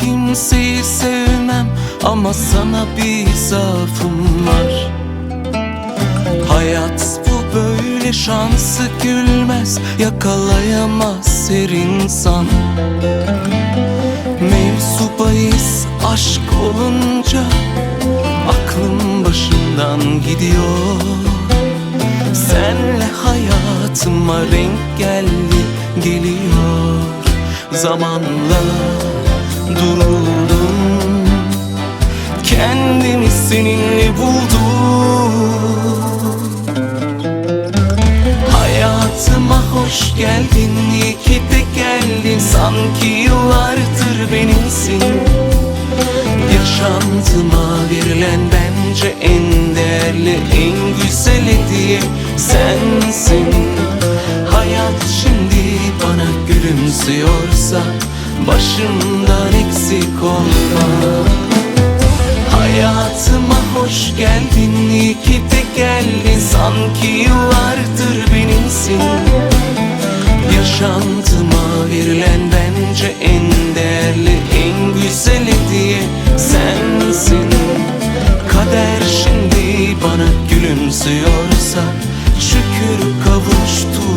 Kimseyi sevmem Ama sana bir zaafım var. Hayat bu böyle şansı gülmez Yakalayamaz her insan. Mevzu bahis aşk olunca Aklım başından gidiyor. Senle hayatıma renk geldi geliyor. Zamanla duruldum Kendimi seninle buldum. Hayatıma hoş geldin iyi ki de geldin. Sanki yıllardır benimsin. Yaşantıma verilen bence en değerli en güzel hediye sensin. Hayat şimdi bana gülümsüyorsa Başımdan eksik olma. Hayatıma hoş geldin iyi ki de geldin. Sanki yıllardır benimsin. Yaşantıma verilen bence en değerli en güzeli diye sensin. Kader şimdi bana gülümsüyorsa Şükür kavuştu